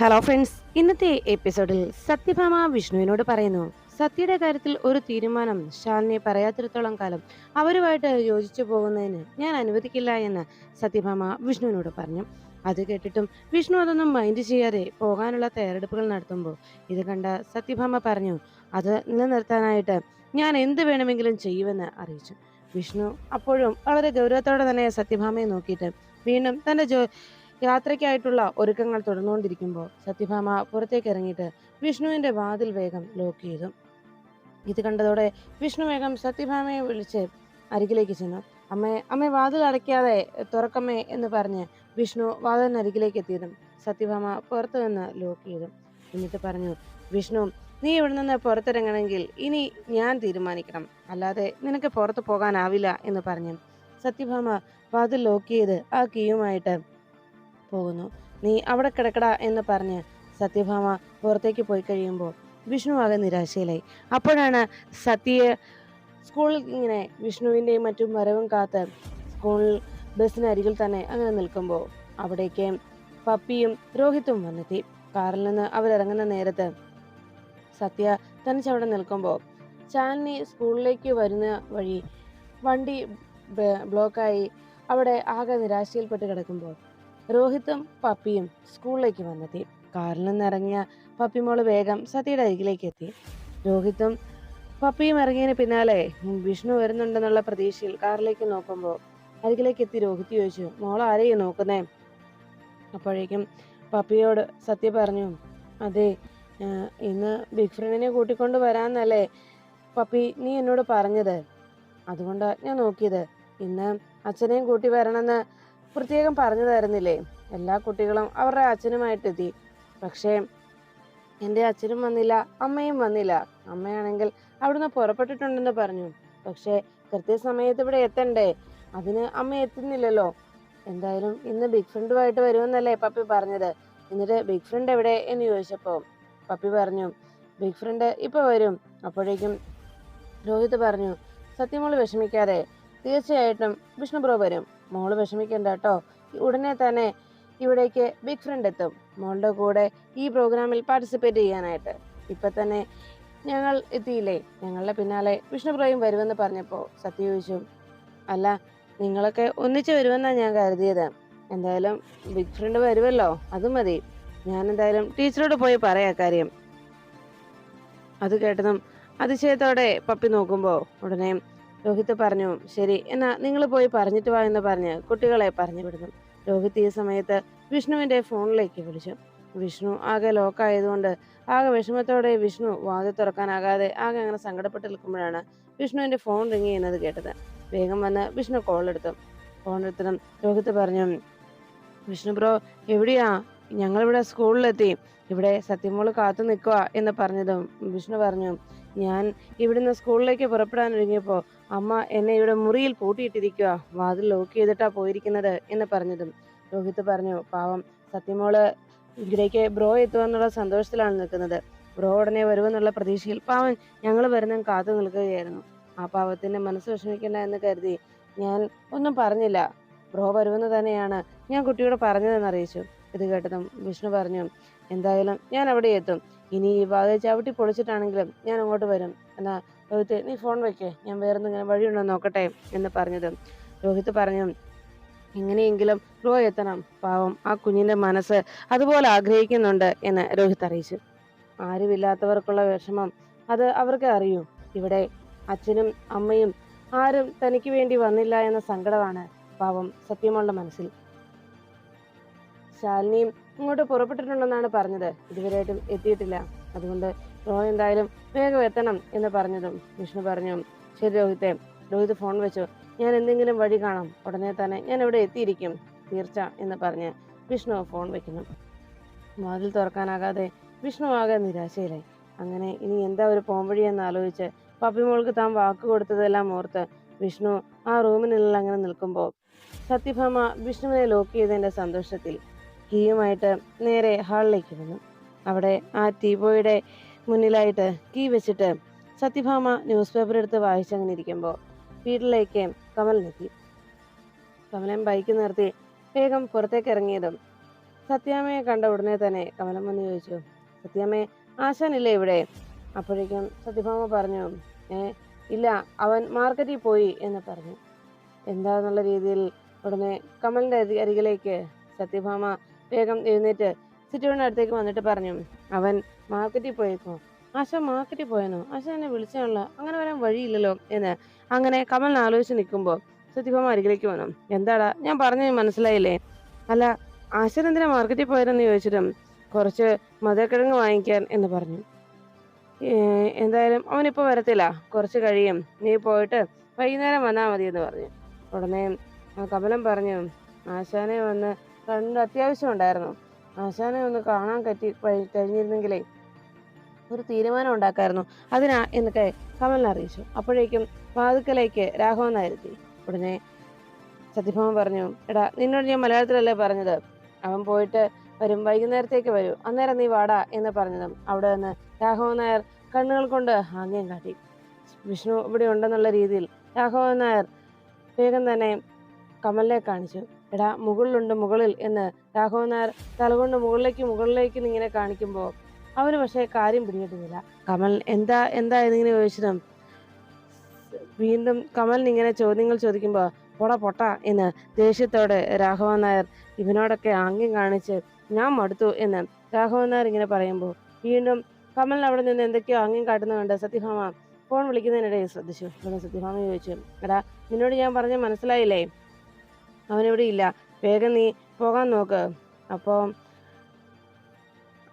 Hello friends ഇന്നത്തെ എപ്പിസോഡിൽ സത്യഭാമ വിഷ്ണുവിനോട് പറയുന്നു. സത്യയുടെ കാര്യത്തിൽ ഒരു തീരുമാനം ശാലിനി പറയാത്തിടത്തോളം കാലം അവരുമായിട്ട് യോജിച്ചു പോകുന്നതിന് ഞാൻ അനുവദിക്കില്ല എന്ന് സത്യഭാമ വിഷ്ണുവിനോട് പറഞ്ഞു. അത് കേട്ടിട്ടും വിഷ്ണു അതൊന്നും മൈൻഡ് ചെയ്യാതെ പോകാനുള്ള തയ്യാറെടുപ്പുകൾ നടത്തുമ്പോൾ ഇത് കണ്ട സത്യഭാമ പറഞ്ഞു അത് നിലനിർത്താനായിട്ട് ഞാൻ എന്ത് വേണമെങ്കിലും ചെയ്യുമെന്ന് അറിയിച്ചു. വിഷ്ണു അപ്പോഴും വളരെ ഗൗരവത്തോടെ തന്നെ സത്യഭാമയെ നോക്കിയിട്ട് വീണ്ടും തന്റെ ജോ യാത്രയ്ക്കായിട്ടുള്ള ഒരുക്കങ്ങൾ തുടർന്നുകൊണ്ടിരിക്കുമ്പോൾ സത്യഭാമ പുറത്തേക്ക് ഇറങ്ങിയിട്ട് വിഷ്ണുവിന്റെ വാതിൽ വേഗം ലോക്ക് ചെയ്തു. ഇത് കണ്ടതോടെ വിഷ്ണു വേഗം സത്യഭാമയെ വിളിച്ച് അരികിലേക്ക് ചെന്നു. അമ്മേ അമ്മ വാതിൽ അടയ്ക്കാതെ തുറക്കമ്മേ എന്ന് പറഞ്ഞ് വിഷ്ണു വാതിലിനരികിലേക്ക് എത്തിയതും സത്യഭാമ പുറത്തു നിന്ന് ലോക്ക് ചെയ്തു. എന്നിട്ട് പറഞ്ഞു വിഷ്ണു നീ ഇവിടെ നിന്ന് പുറത്തിറങ്ങണമെങ്കിൽ ഇനി ഞാൻ തീരുമാനിക്കണം. അല്ലാതെ നിനക്ക് പുറത്തു പോകാനാവില്ല എന്ന് പറഞ്ഞു. സത്യഭാമ വാതിൽ ലോക്ക് ചെയ്ത് ആ കീയുമായിട്ട് പോകുന്നു. നീ അവിടെ കിടക്കടാ എന്ന് പറഞ്ഞ് സത്യഭാമ പുറത്തേക്ക് പോയി കഴിയുമ്പോൾ വിഷ്ണു ആകെ നിരാശയിലായി. അപ്പോഴാണ് സത്യയെ സ്കൂളിൽ ഇങ്ങനെ വിഷ്ണുവിന്റെയും മറ്റും വരവും കാത്ത് സ്കൂൾ ബസ്സിനരികിൽ തന്നെ അങ്ങനെ നിൽക്കുമ്പോൾ അവിടേക്ക് പപ്പിയും രോഹിത്തും വന്നെത്തി. കാറിൽ നിന്ന് അവരിറങ്ങുന്ന നേരത്ത് സത്യ തനിച്ചവിടെ നിൽക്കുമ്പോൾ ചാലിനി സ്കൂളിലേക്ക് വരുന്ന വഴി വണ്ടി ബ്ലോക്കായി അവിടെ ആകെ നിരാശയിൽപ്പെട്ട് കിടക്കുമ്പോൾ രോഹിത്തും പപ്പിയും സ്കൂളിലേക്ക് വന്നെത്തി. കാറിൽ നിന്നിറങ്ങിയ പപ്പിമോൾ വേഗം സതിയുടെ അരികിലേക്ക് എത്തി. രോഹിത്തും പപ്പിയും ഇറങ്ങിയതിന് പിന്നാലെ വിഷ്ണു വരുന്നുണ്ടെന്നുള്ള പ്രതീക്ഷയിൽ കാറിലേക്ക് നോക്കുമ്പോൾ അരികിലേക്ക് എത്തി രോഹിത് ചോദിച്ചു മോൾ ആരെയും നോക്കുന്നേ? അപ്പോഴേക്കും പപ്പിയോട് സത്യ പറഞ്ഞു അതെ ഇന്ന് ബിഗ് ഫ്രണ്ടിനെ കൂട്ടിക്കൊണ്ട് വരാമെന്നല്ലേ പപ്പി നീ എന്നോട് പറഞ്ഞത്. അതുകൊണ്ടാണ് ഞാൻ നോക്കിയത്. ഇന്ന് അച്ഛനെയും കൂട്ടി വരണമെന്ന് പ്രത്യേകം പറഞ്ഞു തരുന്നില്ലേ? എല്ലാ കുട്ടികളും അവരുടെ അച്ഛനുമായിട്ട് എത്തി പക്ഷേ എന്റെ അച്ഛനും വന്നില്ല അമ്മയും വന്നില്ല. അമ്മയാണെങ്കിൽ അവിടുന്ന് പുറപ്പെട്ടിട്ടുണ്ടെന്ന് പറഞ്ഞു. പക്ഷേ കൃത്യസമയത്ത് ഇവിടെ എത്തണ്ടേ? അതിന് അമ്മ എത്തുന്നില്ലല്ലോ. എന്തായാലും ഇന്ന് ബിഗ് ഫ്രണ്ടുമായിട്ട് വരുമെന്നല്ലേ പപ്പി പറഞ്ഞത്. എന്നിട്ട് ബിഗ് ഫ്രണ്ട് എവിടെ എന്ന് ചോദിച്ചപ്പോൾ പപ്പി പറഞ്ഞു ബിഗ് ഫ്രണ്ട് ഇപ്പോൾ വരും. അപ്പോഴേക്കും രോഹിത് പറഞ്ഞു സത്യമോൾ വിഷമിക്കാതെ തീർച്ചയായിട്ടും വിഷ്ണു ബ്രോ വരും. മോൾ വിഷമിക്കണ്ട കേട്ടോ ഉടനെ തന്നെ ഇവിടേക്ക് ബിഗ് ഫ്രണ്ട് എത്തും. മോളുടെ കൂടെ ഈ പ്രോഗ്രാമിൽ പാർട്ടിസിപ്പേറ്റ് ചെയ്യാനായിട്ട്. ഇപ്പൊ തന്നെ ഞങ്ങൾ എത്തിയില്ലേ? ഞങ്ങളുടെ പിന്നാലെ വിഷ്ണുപ്രയും വരുമെന്ന് പറഞ്ഞപ്പോൾ സത്യ ചോദിച്ചു അല്ല നിങ്ങളൊക്കെ ഒന്നിച്ച് വരുമെന്നാണ് ഞാൻ കരുതിയത്. എന്തായാലും ബിഗ് ഫ്രണ്ട് വരുമല്ലോ അത് മതി. ഞാൻ എന്തായാലും ടീച്ചറോട് പോയി പറയാ കാര്യം. അത് കേട്ടതും അതിശയത്തോടെ പപ്പി നോക്കുമ്പോൾ ഉടനെ രോഹിത് പറഞ്ഞു ശരി എന്നാ നിങ്ങൾ പോയി പറഞ്ഞിട്ട് വാ എന്ന് പറഞ്ഞ് കുട്ടികളെ പറഞ്ഞു വിടുന്നു. രോഹിത് ഈ സമയത്ത് വിഷ്ണുവിന്റെ ഫോണിലേക്ക് വിളിച്ചു. വിഷ്ണു ആകെ ലോക്കായതുകൊണ്ട് ആകെ വിഷമത്തോടെ വിഷ്ണു വാതിൽ തുറക്കാനാകാതെ ആകെ അങ്ങനെ സങ്കടപ്പെട്ട് നിൽക്കുമ്പോഴാണ് വിഷ്ണുവിന്റെ ഫോൺ റിങ് ചെയ്യുന്നത് കേട്ടത്. വേഗം വന്ന് വിഷ്ണു കോൾ എടുത്തു. ഫോൺ എടുത്തതും രോഹിത് പറഞ്ഞു വിഷ്ണു ബ്രോ എവിടെയാ? ഞങ്ങളിവിടെ സ്കൂളിലെത്തി ഇവിടെ സത്യമോൾ കാത്തു നിൽക്കുക എന്ന് പറഞ്ഞതും വിഷ്ണു പറഞ്ഞു ഞാൻ ഇവിടുന്ന് സ്കൂളിലേക്ക് പുറപ്പെടാൻ ഒരുങ്ങിയപ്പോൾ അമ്മ എന്നെ ഇവിടെ മുറിയിൽ പൂട്ടിയിട്ടിരിക്കുക വാതിൽ ലോക്ക് ചെയ്തിട്ടാ പോയിരിക്കുന്നത് എന്ന് പറഞ്ഞതും. രോഹിത് പറഞ്ഞു പാവം സത്യമോൾ ഇവിടേക്ക് ബ്രോ എത്തുമെന്നുള്ള സന്തോഷത്തിലാണ് നിൽക്കുന്നത്. ബ്രോ ഉടനെ വരുമെന്നുള്ള പ്രതീക്ഷയിൽ പാവൻ ഞങ്ങൾ വരുന്ന കാത്തു നിൽക്കുകയായിരുന്നു. ആ പാവത്തിന്റെ മനസ്സ് വിഷമിക്കണ്ട എന്ന് കരുതി ഞാൻ ഒന്നും പറഞ്ഞില്ല. ബ്രോ വരുമെന്ന് തന്നെയാണ് ഞാൻ കുട്ടിയോട് പറഞ്ഞതെന്ന് അറിയിച്ചു. ഇത് കേട്ടതും വിഷ്ണു പറഞ്ഞു എന്തായാലും ഞാൻ അവിടെ എത്തും. ഇനി ഈ വാതിൽ ചവിട്ടി പൊളിച്ചിട്ടാണെങ്കിലും ഞാൻ അങ്ങോട്ട് വരും. എന്നാ രോഹിത് നീ ഫോൺ വെക്കേ. ഞാൻ വേറെ എന്തെങ്കിലും വഴിയുണ്ടോ നോക്കട്ടെ? എന്ന് പറഞ്ഞത്. രോഹിത് പറഞ്ഞു എങ്ങനെയെങ്കിലും ബ്രോ എത്തണം. പാവം ആ കുഞ്ഞിന്റെ മനസ്സ് അതുപോലെ ആഗ്രഹിക്കുന്നുണ്ട് എന്ന് രോഹിത് അറിയിച്ചു. ആരുമില്ലാത്തവർക്കുള്ള വിഷമം അത് അവർക്ക് അറിയൂ. ഇവിടെ അച്ഛനും അമ്മയും ആരും തനിക്ക് വേണ്ടി വന്നില്ല എന്ന സങ്കടമാണ് പാവം സത്യമുള്ള മനസ്സിൽ. ശാലിനിയും ഇങ്ങോട്ട് പുറപ്പെട്ടിട്ടുണ്ടെന്നാണ് പറഞ്ഞത്. ഇതുവരെയായിട്ടും എത്തിയിട്ടില്ല. അതുകൊണ്ട് റോയ് എന്തായാലും വേഗം എത്തണം എന്ന് പറഞ്ഞതും വിഷ്ണു പറഞ്ഞു. ശരി രോഹിത്തെ. രോഹിത് ഫോൺ വെച്ചു. ഞാൻ എന്തെങ്കിലും വഴി കാണാം. ഉടനെ തന്നെ ഞാൻ ഇവിടെ എത്തിയിരിക്കും തീർച്ച എന്ന് പറഞ്ഞ് വിഷ്ണു ഫോൺ വെക്കുന്നു. വാതിൽ തുറക്കാനാകാതെ വിഷ്ണു ആകെ നിരാശയിലായി. അങ്ങനെ ഇനി എന്താ ഒരു പോംവഴി എന്ന് ആലോചിച്ച് പപ്പിമോൾക്ക് താൻ വാക്ക് കൊടുത്തതെല്ലാം ഓർത്ത് വിഷ്ണു ആ റൂമിനുള്ളിൽ അങ്ങനെ നിൽക്കുമ്പോൾ സത്യഭാമ വിഷ്ണുവിനെ ലോക്ക് ചെയ്തതിന്റെ സന്തോഷത്തിൽ കീയുമായിട്ട് നേരെ ഹാളിലേക്ക് വന്നു. അവിടെ ആ ടീബോയുടെ മുന്നിലായിട്ട് കീ വെച്ചിട്ട് സത്യഭാമ ന്യൂസ് പേപ്പർ എടുത്ത് വായിച്ചങ്ങനെ ഇരിക്കുമ്പോൾ വീട്ടിലേക്ക് കമലിനെത്തി. കമലൻ ബൈക്ക് നിർത്തി വേഗം പുറത്തേക്ക് ഇറങ്ങിയതും സത്യാമ്മയെ കണ്ട ഉടനെ തന്നെ കമലം വന്ന് ചോദിച്ചു സത്യാമ്മയെ ആശാനില്ലേ ഇവിടെ? അപ്പോഴേക്കും സത്യഭാമ പറഞ്ഞു ഏ ഇല്ല അവൻ മാർക്കറ്റിൽ പോയി എന്ന് പറഞ്ഞു. എന്താന്നുള്ള രീതിയിൽ ഉടനെ കമലിന്റെ അരി- അരികിലേക്ക് സത്യഭാമ വേഗം എഴുന്നേറ്റ് സിറ്റിയുടെ അടുത്തേക്ക് വന്നിട്ട് പറഞ്ഞു അവൻ മാർക്കറ്റിൽ പോയേക്കോ ആശ മാർക്കറ്റിൽ പോയെന്നോ? ആശ എന്നെ വിളിച്ചാണല്ലോ. അങ്ങനെ വരാൻ വഴിയില്ലല്ലോ എന്ന് അങ്ങനെ കമൽ ആലോചിച്ച് നിൽക്കുമ്പോൾ സത്യഭാമ അരികിലേക്ക് വന്നു എന്താടാ? ഞാൻ പറഞ്ഞു മനസ്സിലായില്ലേ? അല്ല ആശൻ എന്തിനാ മാർക്കറ്റിൽ പോയതെന്ന് ചോദിച്ചിട്ടും കുറച്ച് മധുരക്കിഴങ്ങ് വാങ്ങിക്കാൻ എന്ന് പറഞ്ഞു. എന്തായാലും അവനിപ്പോൾ വരത്തില്ല. കുറച്ച് കഴിയും. നീ പോയിട്ട് വൈകുന്നേരം വന്നാൽ മതി എന്ന് പറഞ്ഞു. ഉടനെ കമലം പറഞ്ഞു ആശാനെ വന്ന് കണ്ട്. അത്യാവശ്യം ഉണ്ടായിരുന്നു. ആശാനെ ഒന്ന് കാണാൻ കറ്റി കഴി- കഴിഞ്ഞിരുന്നെങ്കിലേ ഒരു തീരുമാനം ഉണ്ടാക്കായിരുന്നു. അതിനാ എന്നൊക്കെ കമലിനെ അറിയിച്ചു. അപ്പോഴേക്കും വാതുക്കലേക്ക് രാഘവൻ നായരെത്തി ഉടനെ സത്യഭാമൻ പറഞ്ഞു എടാ നിന്നോട് ഞാൻ മലയാളത്തിലല്ലേ പറഞ്ഞത്? അവൻ പോയിട്ട് വരും വൈകുന്നേരത്തേക്ക് വരൂ. അന്നേരം നീ വാടാ എന്ന് പറഞ്ഞതും അവിടെ നിന്ന് രാഘവൻ നായർ കണ്ണുകൾ കൊണ്ട് ആംഗ്യം കാട്ടി. വിഷ്ണു ഇവിടെ ഉണ്ടെന്നുള്ള രീതിയിൽ. രാഘവൻ നായർ വേഗം തന്നെ കമലിനെ കാണിച്ചു. എടാ മുകളിലുണ്ട് മുകളിൽ എന്ന്. രാഘവൻ നായർ തലകൊണ്ട് മുകളിലേക്ക് മുകളിലേക്ക് ഇങ്ങനെ കാണിക്കുമ്പോൾ അവന് പക്ഷേ കാര്യം പിടികിട്ടുന്നില്ല കമൽ എന്താ എന്താ എന്നിങ്ങനെ ചോദിച്ചതും വീണ്ടും കമലിന് ഇങ്ങനെ ചോദ്യങ്ങൾ ചോദിക്കുമ്പോൾ പൊട പൊട്ട എന്ന് ദേഷ്യത്തോടെ രാഘവൻ നായർ ഇവനോടൊക്കെ ആംഗ്യം കാണിച്ച് ഞാൻ മടുത്തു എന്ന് രാഘവൻ നായർ ഇങ്ങനെ പറയുമ്പോൾ വീണ്ടും കമലിന് അവിടെ നിന്ന് എന്തൊക്കെയോ ആംഗ്യം കാട്ടുന്നുണ്ട്. സത്യഭാമ ഫോൺ വിളിക്കുന്നതിനിടയിൽ ശ്രദ്ധിച്ചു. സത്യഭാമ ചോദിച്ചു എടാ നിന്നോട് ഞാൻ പറഞ്ഞ മനസ്സിലായില്ലേ? അവനിവിടെ ഇല്ല. വേഗം നീ പോകാൻ നോക്ക്. അപ്പോൾ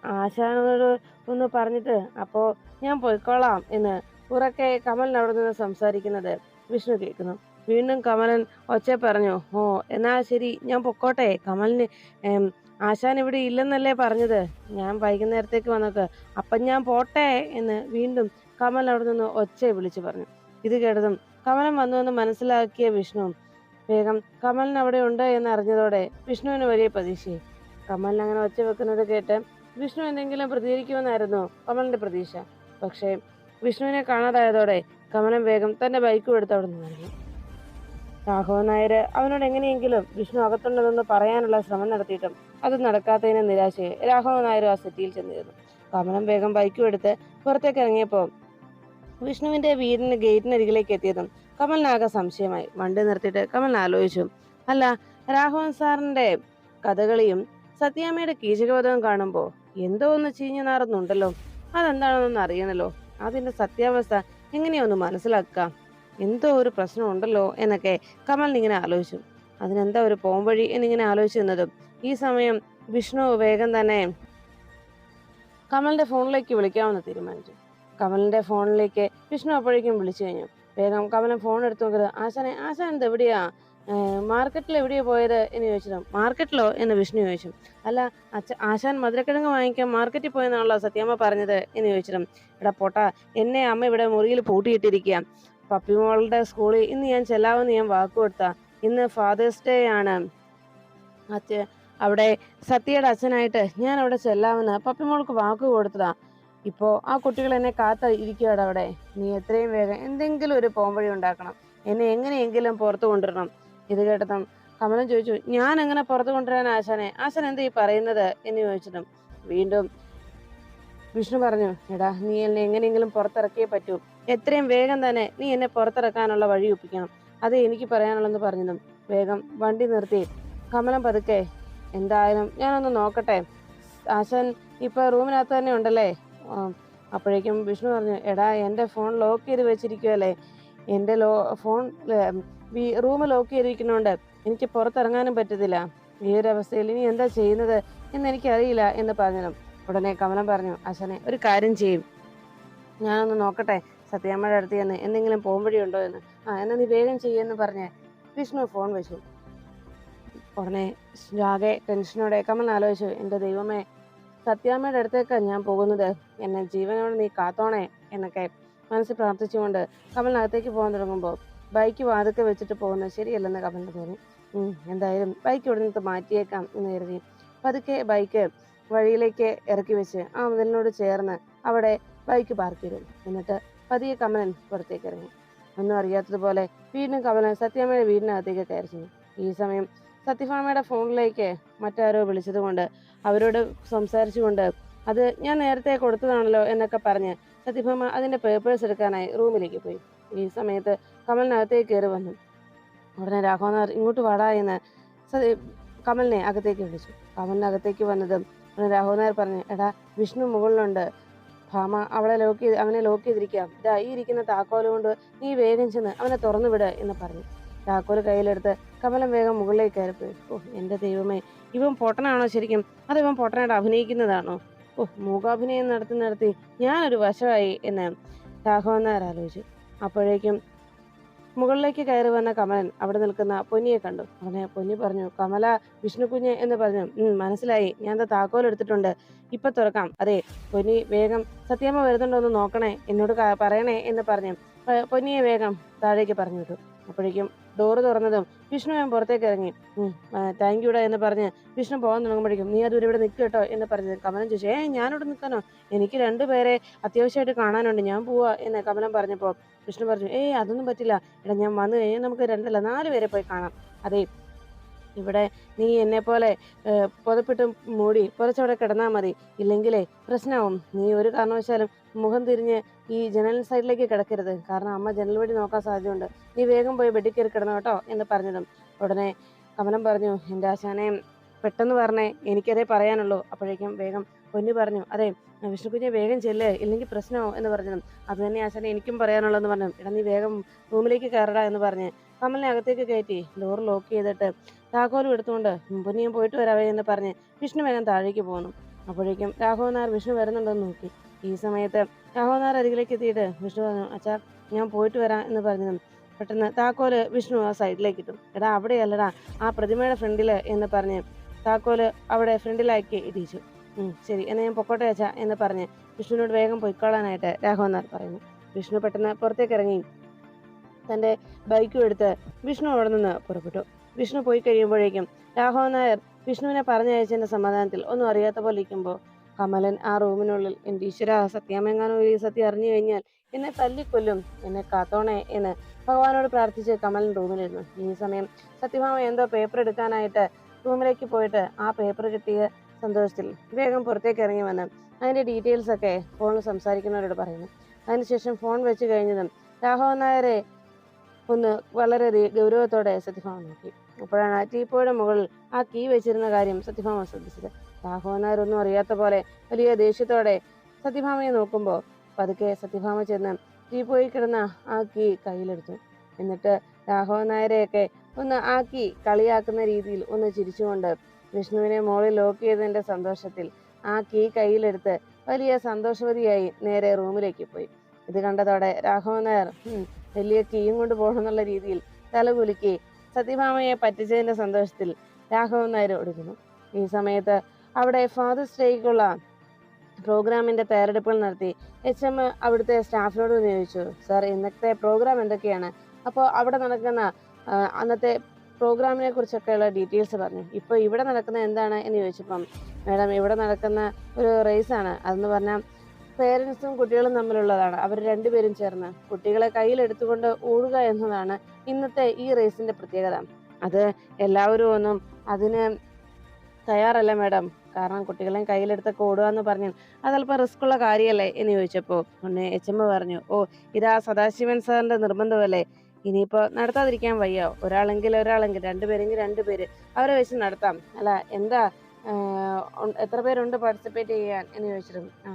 ആശാനോട് ഒന്ന് പറഞ്ഞിട്ട് അപ്പോൾ ഞാൻ പോയിക്കോളാം എന്ന് ഉറക്കെ കമലൻ അവിടെ നിന്ന് സംസാരിക്കുന്നത് വിഷ്ണു കേൾക്കുന്നു. വീണ്ടും കമലൻ ഒച്ച പറഞ്ഞു ഓ എന്നാ ശരി ഞാൻ പൊക്കോട്ടെ. കമലിന് ആശാൻ ഇവിടെ ഇല്ലെന്നല്ലേ പറഞ്ഞത്. ഞാൻ വൈകുന്നേരത്തേക്ക് വന്നോക്ക്. അപ്പം ഞാൻ പോട്ടെ എന്ന് വീണ്ടും കമൽ അവിടെ നിന്ന് ഒച്ച വിളിച്ചു പറഞ്ഞു. ഇത് കേട്ടതും കമലൻ വന്നു എന്ന് മനസ്സിലാക്കിയ വിഷ്ണു വേഗം കമലൻ അവിടെ ഉണ്ട് എന്ന് അറിഞ്ഞതോടെ വിഷ്ണുവിന് വലിയ പ്രതീക്ഷയായി കമലിന് അങ്ങനെ ഒച്ച വെക്കുന്നത് കേട്ട് വിഷ്ണു എന്തെങ്കിലും പ്രതികരിക്കുമെന്നായിരുന്നു കമലിന്റെ പ്രതീക്ഷ. പക്ഷേ വിഷ്ണുവിനെ കാണാതായതോടെ കമലൻ വേഗം തന്റെ ബൈക്കും എടുത്ത് അവിടെ നിന്ന് ഇറങ്ങി. രാഘവൻ നായർ അവനോട് എങ്ങനെയെങ്കിലും വിഷ്ണു അകത്തുണ്ടെന്ന് പറയാനുള്ള ശ്രമം നടത്തിയിട്ടും അത് നടക്കാത്തതിന് നിരാശയെ രാഘവൻ നായർ ആ സിറ്റിയിൽ ചെന്നിരുന്നു. കമലം വേഗം ബൈക്കും എടുത്ത് പുറത്തേക്ക് ഇറങ്ങിയപ്പോൾ വിഷ്ണുവിന്റെ വീടിന് ഗേറ്റിനരികിലേക്ക് എത്തിയതും കമലിനാകെ സംശയമായി. വണ്ടി നിർത്തിയിട്ട് കമൽ ആലോചിച്ചു. അല്ല രാഘവൻ സാറിന്റെ കഥകളിയും സത്യാമ്മയുടെ കീചകവധവും കാണുമ്പോൾ എന്തോ ഒന്ന് ചീഞ്ഞു നാറുന്നുണ്ടല്ലോ. അതെന്താണെന്നൊന്ന് അറിയണല്ലോ. അതിന്റെ സത്യാവസ്ഥ എങ്ങനെയൊന്ന് മനസ്സിലാക്കാം? എന്തോ ഒരു പ്രശ്നം ഉണ്ടല്ലോ എന്നൊക്കെ കമൽ ഇങ്ങനെ ആലോചിച്ചു. അതിനെന്താ ഒരു പോംവഴി എന്നിങ്ങനെ ആലോചിച്ചു നിന്നതും ഈ സമയം വിഷ്ണു വേഗം തന്നെ കമലിന്റെ ഫോണിലേക്ക് വിളിക്കാമെന്ന് തീരുമാനിച്ചു. കമലിന്റെ ഫോണിലേക്ക് വിഷ്ണു അപ്പോഴേക്കും വിളിച്ചു കഴിഞ്ഞു. വേഗം കമലൻ ഫോൺ എടുത്തു നോക്കരുത്. ആശാനെ ആശാൻ എന്ത് എവിടെയാ? മാർക്കറ്റിൽ എവിടെയാ പോയത്? എന്ന് ചോദിച്ചതും മാർക്കറ്റിലോ എന്ന് വിഷ്ണു ചോദിച്ചു. അല്ല അച്ഛ ആശാൻ മധുരക്കിഴങ്ങ് വാങ്ങിക്കാൻ മാർക്കറ്റിൽ പോയെന്നാണല്ലോ സത്യാമ്മ പറഞ്ഞത് എന്ന് ചോദിച്ചിട്ടും എടാ പൊട്ട എന്നെ അമ്മ ഇവിടെ മുറിയിൽ പൂട്ടിയിട്ടിരിക്കുക പപ്പിമോളുടെ സ്കൂളിൽ ഇന്ന് ഞാൻ ചെല്ലാമെന്ന് ഞാൻ വാക്ക് കൊടുത്ത. ഇന്ന് ഫാദേഴ്സ് ഡേ ആണ്. അച്ഛ അവിടെ സത്യയുടെ അച്ഛനായിട്ട് ഞാൻ അവിടെ ചെല്ലാമെന്ന് പപ്പിമോൾക്ക് വാക്ക് കൊടുത്തതാ. ഇപ്പോ ആ കുട്ടികൾ എന്നെ കാത്ത ഇരിക്കുകയാണ് അവിടെ? നീ എത്രയും വേഗം എന്തെങ്കിലും ഒരു പോംവഴി ഉണ്ടാക്കണം. എന്നെ എങ്ങനെയെങ്കിലും പുറത്തു കൊണ്ടുവരണം. ഇത് കേട്ടതും കമലം ചോദിച്ചു ഞാൻ എങ്ങനെ പുറത്തു കൊണ്ടുവരാൻ ആശാനെ? ആശാൻ എന്താ ഈ പറയുന്നത്? എന്ന് ചോദിച്ചിട്ടും വീണ്ടും വിഷ്ണു പറഞ്ഞു എടാ നീ എന്നെ എങ്ങനെയെങ്കിലും പുറത്തിറക്കിയേ പറ്റൂ. എത്രയും വേഗം തന്നെ നീ എന്നെ പുറത്തിറക്കാനുള്ള വഴി ഒപ്പിക്കണം. അത് എനിക്ക് പറയാനുള്ളെന്ന് പറഞ്ഞതും വേഗം വണ്ടി നിർത്തി. കമലം പതുക്കെ എന്തായാലും ഞാനൊന്ന് നോക്കട്ടെ. ആശാൻ ഇപ്പൊ റൂമിനകത്ത് തന്നെ ഉണ്ടല്ലേ? അപ്പോഴേക്കും വിഷ്ണു പറഞ്ഞു എടാ എന്റെ ഫോൺ ലോക്ക് ചെയ്ത് വെച്ചിരിക്കുവല്ലേ? എന്റെ ലോ ഫോൺ റൂം ലോക്ക് ചെയ്തിരിക്കുന്നതുകൊണ്ട് എനിക്ക് പുറത്തിറങ്ങാനും പറ്റത്തില്ല. ഈ ഒരു അവസ്ഥയിൽ ഇനി എന്താ ചെയ്യുന്നത് എന്ന് എനിക്കറിയില്ല എന്ന് പറഞ്ഞു ഉടനെ കമലം പറഞ്ഞു അശനെ ഒരു കാര്യം ചെയ്യും. ഞാനൊന്ന് നോക്കട്ടെ സത്യാമ്മയുടെ അടുത്ത് ചെന്ന് എന്തെങ്കിലും പോംവഴി ഉണ്ടോ എന്ന്. ആ എന്നാ നീ വേഗം ചെയ്യുമെന്ന് പറഞ്ഞ് വിഷ്ണു ഫോൺ വെച്ചു. ഉടനെ ആകെ ടെൻഷനോടെ കമൽ ആലോചിച്ചു എന്റെ ദൈവമേ സത്യാമ്മയുടെ അടുത്തേക്കാണ് ഞാൻ പോകുന്നത്. എന്നെ ജീവനോട് നീ കാത്തോണേ എന്നൊക്കെ മനസ്സിൽ പ്രാർത്ഥിച്ചുകൊണ്ട് കമലിനകത്തേക്ക് പോകാൻ തുടങ്ങുമ്പോൾ ബൈക്ക് വാതൊക്കെ വെച്ചിട്ട് പോകുന്നത് ശരിയല്ലെന്ന് കമലിന് തോന്നി. എന്തായാലും ബൈക്ക് ഇവിടെ നിന്ന് മാറ്റിയേക്കാം എന്ന് കരുതി. പതുക്കെ ബൈക്ക് വഴിയിലേക്ക് ഇറക്കി വെച്ച് ആ മുതലിനോട് ചേർന്ന് അവിടെ ബൈക്ക് പാർക്ക് ചെയ്തു. എന്നിട്ട് പതിയെ കമലൻ പുറത്തേക്ക് ഇറങ്ങി. ഒന്നും അറിയാത്തതുപോലെ വീണ്ടും കമലൻ സത്യാമ്മയുടെ വീടിനകത്തേക്ക് കയറി ഈ സമയം സത്യഭാമയുടെ ഫോണിലേക്ക് മറ്റാരോ വിളിച്ചതുകൊണ്ട് അവരോട് സംസാരിച്ചുകൊണ്ട് അത് ഞാൻ നേരത്തെ കൊടുത്തതാണല്ലോ എന്നൊക്കെ പറഞ്ഞ് സത്യഭാമ അതിന്റെ പേപ്പേഴ്സ് എടുക്കാനായി റൂമിലേക്ക് പോയി. ഈ സമയത്ത് കമലിനകത്തേക്ക് കയറി വന്നു. ഉടനെ രാഘവനാർ ഇങ്ങോട്ട് വാടാ എന്ന് സതി കമലിനെ അകത്തേക്ക് വിളിച്ചു. കമലിനകത്തേക്ക് വന്നതും ഉടനെ രാഘവനാർ പറഞ്ഞു എടാ വിഷ്ണു മുകളിലുണ്ട്. ഭാമ അവളെ ലോക്ക് ചെയ്ത് അവനെ ലോക്ക് ചെയ്തിരിക്കാം. ഇതാ ഈ ഇരിക്കുന്ന താക്കോൽ കൊണ്ട് നീ വേഗം ചെന്ന് അവനെ തുറന്നു വിട് എന്ന് പറഞ്ഞു. താക്കോൽ കയ്യിലെടുത്ത് കമലം വേഗം മുകളിലേക്ക് കയറിപ്പോയി ഓ എന്റെ ദൈവമേ ഇവൻ പൊട്ടനാണോ ശരിക്കും? അത് ഇവൻ പൊട്ടനായിട്ട് അഭിനയിക്കുന്നതാണോ? ഓ മൂകാഭിനയം നടത്തി നടത്തി ഞാനൊരു വശമായി എന്ന് രാഘവൻ ആലോചിച്ചു. അപ്പോഴേക്കും മുകളിലേക്ക് കയറി വന്ന കമലൻ അവിടെ നിൽക്കുന്ന പൊന്നിയെ കണ്ടു. അവനെ പൊന്നി പറഞ്ഞു കമല വിഷ്ണുകുഞ്ഞ് എന്ന് പറഞ്ഞു. മനസ്സിലായി. ഞാൻ എന്താ താക്കോൽ എടുത്തിട്ടുണ്ട്. ഇപ്പൊ തുറക്കാം. അതെ പൊന്നി വേഗം സത്യമ്മ വരുന്നുണ്ടോ എന്ന് നോക്കണേ എന്നോട് പറയണേ എന്ന് പറഞ്ഞു പൊന്നിയെ വേഗം താഴേക്ക് പറഞ്ഞു വിട്ടു അപ്പോഴേക്കും ഡോറ് തുറന്നതും വിഷ്ണു ഞാൻ പുറത്തേക്ക് ഇറങ്ങി. താങ്ക് യുടാ എന്ന് പറഞ്ഞ് വിഷ്ണു പോകാൻ തുടങ്ങുമ്പോഴേക്കും നീ അതുവരെ ഇവിടെ നിൽക്കും കേട്ടോ എന്ന് പറഞ്ഞ് കമലം ചോദിച്ചു ഏ ഞാനിവിടെ നിൽക്കാനോ എനിക്ക് രണ്ടുപേരെ അത്യാവശ്യമായിട്ട് കാണാനുണ്ട് ഞാൻ പോവാ എന്ന് കമലം പറഞ്ഞപ്പോൾ വിഷ്ണു പറഞ്ഞു ഏയ് അതൊന്നും പറ്റില്ല. എടാ ഞാൻ വന്നു കഴിഞ്ഞാൽ നമുക്ക് രണ്ടല്ല നാല് പേരെ പോയി കാണാം. അതെ ഇവിടെ നീ എന്നെ പോലെ പുതപ്പിട്ട് മൂടി പുറച്ചവിടെ കിടന്നാൽ മതി. ഇല്ലെങ്കിലേ പ്രശ്നമാവും നീ ഒരു കാരണവശാലും മുഖം തിരിഞ്ഞ് ഈ ജനൽ സൈഡിലേക്ക് കിടക്കരുത്. കാരണം അമ്മ ജനൽ വഴി നോക്കാൻ സാധ്യതയുണ്ട്. നീ വേഗം പോയി ബെഡിൽ കയറി കിടന്നു കേട്ടോ എന്ന് പറഞ്ഞതും. ഉടനെ കമലം പറഞ്ഞു എന്റെ ആശാനെ പെട്ടെന്ന് പറഞ്ഞേ എനിക്കതേ പറയാനുള്ളൂ. അപ്പോഴേക്കും വേഗം പൊന്നു പറഞ്ഞു അതെ വിഷ്ണുക്കുഞ്ഞെ വേഗം ചെല്ലേ. ഇല്ലെങ്കിൽ പ്രശ്നമോ? എന്ന് പറഞ്ഞതും. അത് തന്നെ ആശാനെ എനിക്കും പറയാനുള്ളതെന്ന് പറഞ്ഞു. എടാ നീ വേഗം റൂമിലേക്ക് കയറടാ എന്ന് പറഞ്ഞ് കമലിനെ അകത്തേക്ക് കയറ്റി ഡോർ ലോക്ക് ചെയ്തിട്ട് താക്കോലും എടുത്തുകൊണ്ട് മുമ്പ് പോയിട്ട് വരാവേ എന്ന് പറഞ്ഞ് വിഷ്ണു വേഗം താഴേക്ക് പോകുന്നു അപ്പോഴേക്കും രാഘവൻ നായർ വിഷ്ണു വരുന്നുണ്ടെന്ന് നോക്കി. ഈ സമയത്ത് രാഘവൻ നായർ അരികിലേക്ക് എത്തിയിട്ട് വിഷ്ണു പറഞ്ഞു അച്ഛാ ഞാൻ പോയിട്ട് വരാം എന്ന് പറഞ്ഞു പെട്ടെന്ന് താക്കോൽ വിഷ്ണു ആ സൈഡിലേക്ക് ഇട്ടു. എടാ അവിടെയല്ലടാ ആ പ്രതിമയുടെ ഫ്രണ്ടിൽ എന്ന് പറഞ്ഞ് താക്കോൽ അവിടെ ഫ്രണ്ടിലാക്കി ഇടിച്ചു. ശരി എന്നാ ഞാൻ പൊക്കോട്ടെ അച്ഛാ എന്ന് പറഞ്ഞ് വിഷ്ണുവിനോട് വേഗം പൊയ്ക്കോളാനായിട്ട് രാഘവൻ നായർ പറയുന്നു. വിഷ്ണു പെട്ടെന്ന് പുറത്തേക്ക് ഇറങ്ങി തന്റെ ബൈക്കും എടുത്ത് വിഷ്ണു അവിടെ നിന്ന് പുറപ്പെട്ടു. വിഷ്ണു പോയി കഴിയുമ്പോഴേക്കും രാഘവൻ നായർ വിഷ്ണുവിനെ പറഞ്ഞയച്ചതിന്റെ സമാധാനത്തിൽ ഒന്നും അറിയാത്ത പോലെ ഇരിക്കുമ്പോൾ കമലൻ ആ റൂമിനുള്ളിൽ എന്റെ ഈശ്വര സത്യാമെങ്ങാനോ ഈ സത്യം അറിഞ്ഞു കഴിഞ്ഞാൽ എന്നെ തല്ലിക്കൊല്ലും എന്നെ കാത്തോണേ എന്ന് ഭഗവാനോട് പ്രാർത്ഥിച്ച് കമലൻ റൂമിലിരുന്നു. ഈ സമയം സത്യഭാമ എന്തോ പേപ്പർ എടുക്കാനായിട്ട് റൂമിലേക്ക് പോയിട്ട് ആ പേപ്പർ കിട്ടിയ സന്തോഷത്തിൽ വേഗം പുറത്തേക്ക് ഇറങ്ങി വന്ന് അതിന്റെ ഡീറ്റെയിൽസ് ഒക്കെ ഫോണിൽ സംസാരിക്കുന്നവരോട് പറയുന്നു. അതിനുശേഷം ഫോൺ വെച്ച് കഴിഞ്ഞതും രാഘവൻ നായരെ ഒന്ന് വളരെ ഗൗരവത്തോടെ സത്യഭാമ നോക്കി. അപ്പോഴാണ് ആ ടീപ്പോയുടെ മുകളിൽ ആ കീ വെച്ചിരുന്ന കാര്യം സത്യഭാമ ശ്രദ്ധിച്ചത്. രാഘവനാരൊന്നും അറിയാത്ത പോലെ വലിയ ദേഷ്യത്തോടെ സത്യഭാമയെ നോക്കുമ്പോൾ പതുക്കെ സത്യഭാമ ചെന്ന് ടീപ്പോയിൽ കിടന്ന ആ കീ കയ്യിലെടുത്തു. എന്നിട്ട് രാഘവൻ നായരെയൊക്കെ ഒന്ന് ആക്കി കളിയാക്കുന്ന രീതിയിൽ ഒന്ന് ചിരിച്ചുകൊണ്ട് വിഷ്ണുവിനെ മോളിൽ ലോക്ക് ചെയ്തതിന്റെ സന്തോഷത്തിൽ ആ കീ കയ്യിലെടുത്ത് വലിയ സന്തോഷവതിയായി നേരെ റൂമിലേക്ക് പോയി. ഇത് കണ്ടതോടെ രാഘവൻ നായർ "ഉം, വലിയ കീയും കൊണ്ട് പോകണമെന്നുള്ള രീതിയിൽ തലകുലുക്കി സത്യഭാമയെ പറ്റിച്ചതിന്റെ സന്തോഷത്തിൽ രാഘവൻ നായർ ഒടുക്കുന്നു. ഈ സമയത്ത് അവിടെ ഫാദേഴ്സ് ഡേക്കുള്ള പ്രോഗ്രാമിന്റെ തയ്യാറെടുപ്പുകൾ നടത്തി എച്ച് എം അവിടുത്തെ സ്റ്റാഫിനോട് ചോദിച്ചു സാർ ഇന്നത്തെ പ്രോഗ്രാം എന്തൊക്കെയാണ്? അപ്പോൾ അവിടെ നടക്കുന്ന അന്നത്തെ പ്രോഗ്രാമിനെ കുറിച്ചൊക്കെയുള്ള ഡീറ്റെയിൽസ് പറഞ്ഞു. ഇപ്പോൾ ഇവിടെ നടക്കുന്ന എന്താണ്? എന്ന് ചോദിച്ചപ്പം മാഡം ഇവിടെ നടക്കുന്ന ഒരു റേസാണ് അതെന്ന് പറഞ്ഞാൽ പേരൻസും കുട്ടികളും തമ്മിലുള്ളതാണ്. അവർ രണ്ടുപേരും ചേർന്ന് കുട്ടികളെ കയ്യിലെടുത്തുകൊണ്ട് ഓടുക എന്നതാണ് ഇന്നത്തെ ഈ റേസിന്റെ പ്രത്യേകത. അത് എല്ലാവരും ഒന്നും അതിന് തയ്യാറല്ല മാഡം. കാരണം കുട്ടികളെയും കയ്യിലെടുത്തൊക്കെ ഓടുക എന്ന് പറഞ്ഞു അതല്പം റിസ്ക് ഉള്ള കാര്യമല്ലേ എന്ന് ചോദിച്ചപ്പോൾ ഒന്ന് എച്ച് പറഞ്ഞു ഓ ഇതാ സദാശിവൻ സാറിന്റെ നിർബന്ധമല്ലേ? ഇനിയിപ്പോ നടത്താതിരിക്കാൻ വയ്യ. ഒരാളെങ്കിൽ ഒരാളെങ്കിൽ രണ്ടുപേരെങ്കിൽ രണ്ടുപേര് അവരെ വെച്ച് നടത്താം. അല്ല എന്താ എത്ര പേരുണ്ട് പാർട്ടിസിപ്പേറ്റ് ചെയ്യാൻ? എന്ന് ചോദിച്ചിരുന്നു. ആ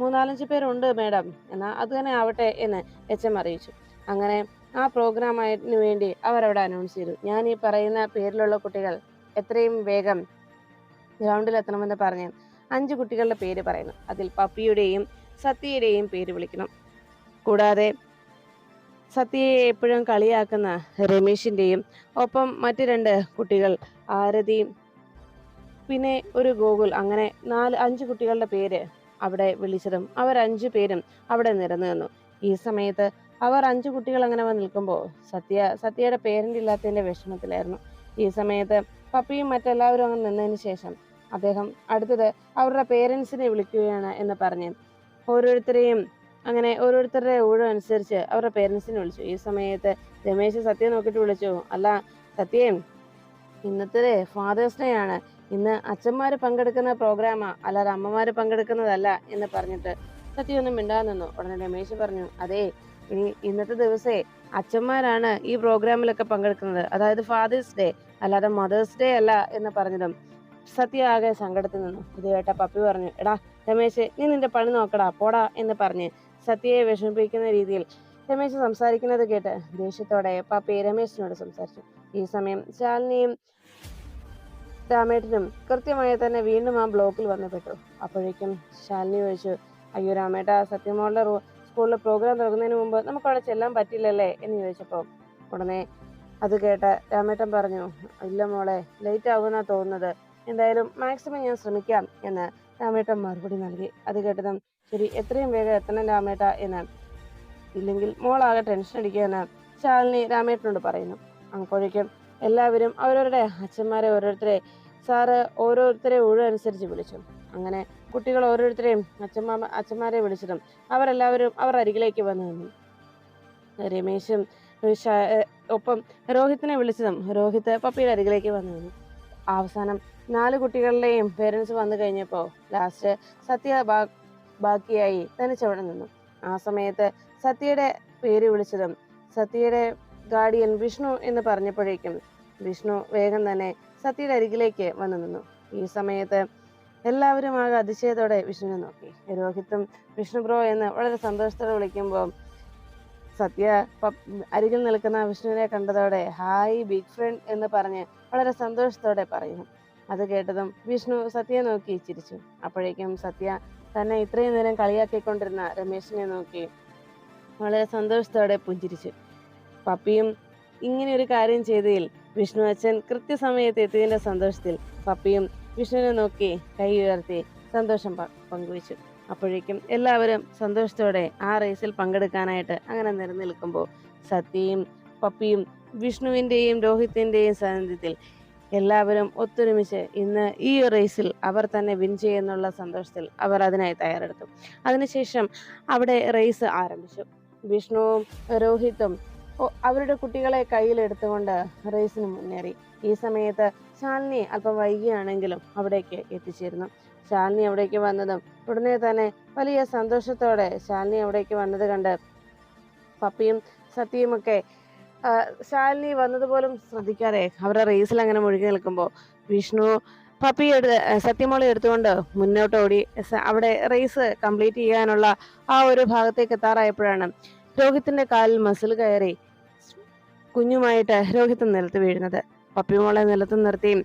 മൂന്നാലഞ്ച് പേരുണ്ട് മേഡം. എന്നാൽ അത് തന്നെ ആവട്ടെ എന്ന് എച്ച് എം അറിയിച്ചു. അങ്ങനെ ആ പ്രോഗ്രാമിന് വേണ്ടി അവരവിടെ അനൗൺസ് ചെയ്തു. ഞാൻ ഈ പറയുന്ന പേരിലുള്ള കുട്ടികൾ എത്രയും വേഗം ഗ്രൗണ്ടിൽ എത്തണമെന്ന് പറഞ്ഞ് അഞ്ച് കുട്ടികളുടെ പേര് പറയുന്നു. അതിൽ പപ്പിയുടെയും സത്യയുടെയും പേര് വിളിക്കണം കൂടാതെ സത്യയെ എപ്പോഴും കളിയാക്കുന്ന രമേശിന്റെയും ഒപ്പം മറ്റു രണ്ട് കുട്ടികൾ ആരതിയും പിന്നെ ഒരു ഗോകുൽ. അങ്ങനെ നാല് അഞ്ച് കുട്ടികളുടെ പേര് അവിടെ വിളിച്ചതും അവർ അഞ്ചു പേരും അവിടെ നിരന്നു നിന്നു. ഈ സമയത്ത് അവർ അഞ്ചു കുട്ടികൾ അങ്ങനെ വന്ന് നിൽക്കുമ്പോൾ സത്യ സത്യയുടെ പേരന്റ് ഇല്ലാത്തതിന്റെ വിഷമത്തിലായിരുന്നു. ഈ സമയത്ത് പപ്പിയും മറ്റെല്ലാവരും അങ്ങ് നിന്നതിന് ശേഷം അദ്ദേഹം അടുത്തത് അവരുടെ പേരൻസിനെ വിളിക്കുകയാണ് എന്ന് പറഞ്ഞ് ഓരോരുത്തരെയും അങ്ങനെ ഓരോരുത്തരുടെ ഊഴം അനുസരിച്ച് അവരുടെ പേരൻസിനെ വിളിച്ചു. ഈ സമയത്ത് രമേശ് സത്യം നോക്കിയിട്ട് വിളിച്ചു. അല്ല സത്യം ഇന്നത്തെ ഫാദേഴ്സ് ഡേ ആണ്. ഇന്ന് അച്ഛന്മാർ പങ്കെടുക്കുന്ന പ്രോഗ്രാമാ അല്ലാതെ അമ്മമാർ പങ്കെടുക്കുന്നതല്ല എന്ന് പറഞ്ഞിട്ട് സത്യ ഒന്നും മിണ്ടാതെ നിന്നു. ഉടനെ രമേശ് പറഞ്ഞു അതെ ഇനി ഇന്നത്തെ ദിവസേ അച്ഛന്മാരാണ് ഈ പ്രോഗ്രാമിലൊക്കെ പങ്കെടുക്കുന്നത്. അതായത് ഫാദേഴ്സ് ഡേ അല്ലാതെ മദേഴ്സ് ഡേ അല്ല എന്ന് പറഞ്ഞതും സത്യ ആകെ സങ്കടത്തിൽ നിന്നു. ഇത് കേട്ട പപ്പി പറഞ്ഞു എടാ രമേശ് നീ നിന്റെ പണി നോക്കടാ പോടാ എന്ന് പറഞ്ഞ് സത്യയെ വിഷമിപ്പിക്കുന്ന രീതിയിൽ രമേശ് സംസാരിക്കുന്നത് കേട്ട് ദേഷ്യത്തോടെ പപ്പി രമേശിനോട് സംസാരിച്ചു. ഈ സമയം ശാലിനിയും രാമേട്ടനും കൃത്യമായി തന്നെ വീണ്ടും ആ ബ്ലോക്കിൽ വന്നു പെട്ടു അപ്പോഴേക്കും ശാലിനി ചോദിച്ചു അയ്യോ രാമേട്ട സത്യമോളുടെ സ്കൂളിൽ പ്രോഗ്രാം തുടങ്ങുന്നതിന് മുമ്പ് നമുക്ക് അവിടെ ചെല്ലാൻ പറ്റില്ലല്ലേ? എന്ന് ചോദിച്ചപ്പോൾ ഉടനെ അത് കേട്ട രാമേട്ടൻ പറഞ്ഞു ഇല്ല മോളെ ലേറ്റ് ആകുമെന്നാണ് തോന്നുന്നത്. എന്തായാലും മാക്സിമം ഞാൻ ശ്രമിക്കാം എന്ന് രാമേട്ടൻ മറുപടി നൽകി. അത് കേട്ടതും ശരി എത്രയും വേഗം എത്തണം രാമേട്ട എന്ന്. ഇല്ലെങ്കിൽ മോളാകെ ടെൻഷൻ അടിക്കുകയെന്ന് ശാലിനി രാമേട്ടനോട് പറയുന്നു. അപ്പോഴേക്കും എല്ലാവരും അവരവരുടെ അച്ഛന്മാരെ ഓരോരുത്തരെ സാറ് ഓരോരുത്തരെ ഒഴിവനുസരിച്ച് വിളിച്ചു. അങ്ങനെ കുട്ടികൾ ഓരോരുത്തരെയും അച്ഛമ്മ അച്ഛന്മാരെ വിളിച്ചിട്ടും അവരെല്ലാവരും അവർ അരികിലേക്ക് വന്നു നിന്നു. രമേശും ഒപ്പം രോഹിത്തിനെ വിളിച്ചതും രോഹിത്ത് പപ്പിയുടെ അരികിലേക്ക് വന്നു നിന്നു. അവസാനം നാല് കുട്ടികളുടെയും പേരൻസ് വന്നു കഴിഞ്ഞപ്പോൾ ലാസ്റ്റ് സത്യ ബാ- ബാക്കിയായി തനിച്ചവിടെ നിന്നു. ആ സമയത്ത് സത്യയുടെ പേര് വിളിച്ചതും സത്യയുടെ ഗാർഡിയൻ വിഷ്ണു എന്ന് പറഞ്ഞപ്പോഴേക്കും വിഷ്ണു വേഗം തന്നെ സത്യയുടെ അരികിലേക്ക് വന്നു നിന്നു. ഈ സമയത്ത് എല്ലാവരും ആകെ അതിശയത്തോടെ വിഷ്ണുവിനെ നോക്കി. രോഹിത്തും വിഷ്ണു ബ്രോ എന്ന് വളരെ സന്തോഷത്തോടെ വിളിക്കുമ്പോൾ സത്യ അരികിൽ നിൽക്കുന്ന വിഷ്ണുവിനെ കണ്ടതോടെ ഹായ് ബിഗ് ഫ്രണ്ട് എന്ന് പറഞ്ഞ് വളരെ സന്തോഷത്തോടെ പറയുന്നു. അത് കേട്ടതും വിഷ്ണു സത്യയെ നോക്കി ചിരിച്ചു. അപ്പോഴേക്കും സത്യ തന്നെ ഇത്രയും നേരം കളിയാക്കിക്കൊണ്ടിരുന്ന രമേശിനെ നോക്കി വളരെ സന്തോഷത്തോടെ പുഞ്ചിരിച്ചു. പപ്പിയും ഇങ്ങനെ ഒരു കാര്യം ചെയ്തതിൽ വിഷ്ണു അച്ഛൻ കൃത്യസമയത്ത് എത്തിയതിന്റെ സന്തോഷത്തിൽ പപ്പിയും വിഷ്ണുവിനെ നോക്കി കൈ ഉയർത്തി സന്തോഷം പങ്കുവച്ചു. അപ്പോഴേക്കും എല്ലാവരും സന്തോഷത്തോടെ ആ റേസിൽ പങ്കെടുക്കാനായിട്ട് അങ്ങനെ നിലനിൽക്കുമ്പോൾ സത്യയും പപ്പിയും വിഷ്ണുവിന്റെയും രോഹിത്തിന്റെയും സാന്നിധ്യത്തിൽ എല്ലാവരും ഒത്തൊരുമിച്ച് ഇന്ന് ഈ റേസിൽ അവർ തന്നെ വിൻ ചെയ്യുന്നുള്ള സന്തോഷത്തിൽ അവർ അതിനായി തയ്യാറെടുത്തു. അതിനുശേഷം അവിടെ റേസ് ആരംഭിച്ചു. വിഷ്ണുവും രോഹിത്തും അവരുടെ കുട്ടികളെ കയ്യിലെടുത്തുകൊണ്ട് റേസിന് മുന്നേറി. ഈ സമയത്ത് ശാലിനി അല്പം വൈകിയാണെങ്കിലും അവിടേക്ക് എത്തിച്ചേരുന്നു. ശാലിനി അവിടേക്ക് വന്നതും ഉടനെ തന്നെ വലിയ സന്തോഷത്തോടെ ശാലിനി അവിടേക്ക് വന്നത് കണ്ട് പപ്പിയും സത്യയുമൊക്കെ ശാലിനി വന്നതുപോലും ശ്രദ്ധിക്കാതെ അവരുടെ റേസിൽ അങ്ങനെ മുഴുകി നിൽക്കുമ്പോൾ വിഷ്ണു പപ്പി എടുത്ത് സത്യമോളെ എടുത്തുകൊണ്ട് മുന്നോട്ട് ഓടി. അവിടെ റേസ് കംപ്ലീറ്റ് ചെയ്യാനുള്ള ആ ഒരു ഭാഗത്തേക്ക് എത്താറായപ്പോഴാണ് രോഹിത്തിന്റെ കാലിൽ മസിൽ കയറി കുഞ്ഞുമായിട്ട് രോഹിത് നിലത്ത് വീഴുന്നത്. പപ്പിമോളെ നിലത്ത് നിർത്തി.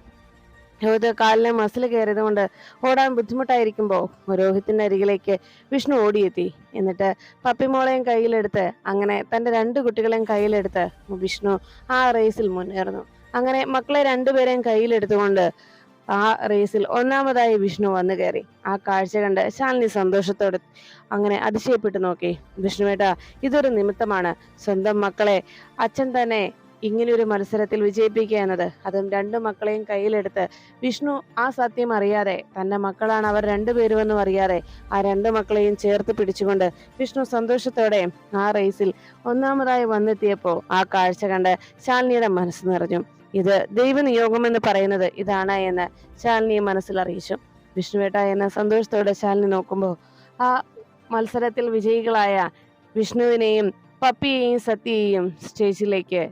രോഹിത് കാലിലെ മസിൽ കയറിയത് കൊണ്ട് ഓടാൻ ബുദ്ധിമുട്ടായിരിക്കുമ്പോൾ രോഹിത്തിന്റെ അരികിലേക്ക് വിഷ്ണു ഓടിയെത്തി. എന്നിട്ട് പപ്പിമോളെയും കയ്യിലെടുത്ത് അങ്ങനെ തന്റെ രണ്ട് കുട്ടികളെയും കയ്യിലെടുത്ത് വിഷ്ണു ആ റേസിൽ മുന്നേറുന്നു. അങ്ങനെ മക്കളെ രണ്ടുപേരെയും കയ്യിലെടുത്തുകൊണ്ട് ആ റേസിൽ ഒന്നാമതായി വിഷ്ണു വന്നു കയറി. ആ കാഴ്ച കണ്ട് ശാലിനി സന്തോഷത്തോടെ അങ്ങനെ അതിശയപ്പെട്ടു നോക്കി. വിഷ്ണുവേട്ട ഇതൊരു നിമിത്തമാണ്. സ്വന്തം മക്കളെ അച്ഛൻ തന്നെ ഇങ്ങനെയൊരു മത്സരത്തിൽ വിജയിപ്പിക്കുക എന്നത്. അതും രണ്ടു മക്കളെയും കയ്യിലെടുത്ത് വിഷ്ണു ആ സത്യം അറിയാതെ തന്റെ മക്കളാണ് അവർ രണ്ടുപേരുമെന്നും അറിയാതെ ആ രണ്ട് മക്കളെയും ചേർത്ത് പിടിച്ചുകൊണ്ട് വിഷ്ണു സന്തോഷത്തോടെ ആ റേസിൽ ഒന്നാമതായി വന്നെത്തിയപ്പോൾ ആ കാഴ്ച കണ്ട് ശാലിനിയുടെ മനസ്സ് നിറഞ്ഞു. ഇത് ദൈവനിയോഗം എന്ന് പറയുന്നത് ഇതാണ് എന്ന് ശാലിനിയെ മനസ്സിൽ അറിയിച്ചു. വിഷ്ണുവേട്ട എന്ന സന്തോഷത്തോടെ ശാലിനി നോക്കുമ്പോൾ ആ മത്സരത്തിൽ വിജയികളായ വിഷ്ണുവിനെയും പപ്പിയെയും സത്യയെയും സ്റ്റേജിലേക്ക്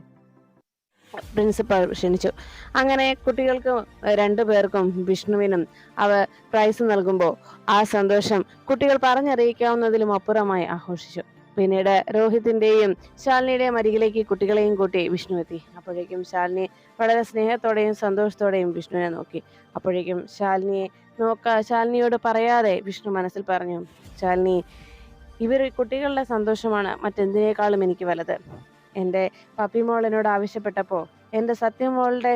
പ്രിൻസിപ്പൽ ക്ഷണിച്ചു. അങ്ങനെ കുട്ടികൾക്ക് രണ്ടു പേർക്കും വിഷ്ണുവിനും അവ പ്രൈസ് നൽകുമ്പോൾ ആ സന്തോഷം കുട്ടികൾ പറഞ്ഞറിയിക്കാവുന്നതിലും അപ്പുറമായി ആഘോഷിച്ചു. പിന്നീട് രോഹിത്തിന്റെയും ശാലിനിയുടെയും അരികിലേക്ക് കുട്ടികളെയും കൂട്ടി വിഷ്ണു എത്തി. അപ്പോഴേക്കും ശാലിനി വളരെ സ്നേഹത്തോടെയും സന്തോഷത്തോടെയും വിഷ്ണുവിനെ നോക്കി. അപ്പോഴേക്കും ശാലിനിയെ നോക്ക ശാലിനിയോട് പറയാതെ വിഷ്ണു മനസ്സിൽ പറഞ്ഞു ശാലിനി ഇവർ കുട്ടികളുടെ സന്തോഷമാണ് മറ്റെന്തിനേക്കാളും എനിക്ക് വലുത്. എന്റെ പപ്പിമോൾ എന്നോട് ആവശ്യപ്പെട്ടപ്പോൾ എന്റെ സത്യമോളുടെ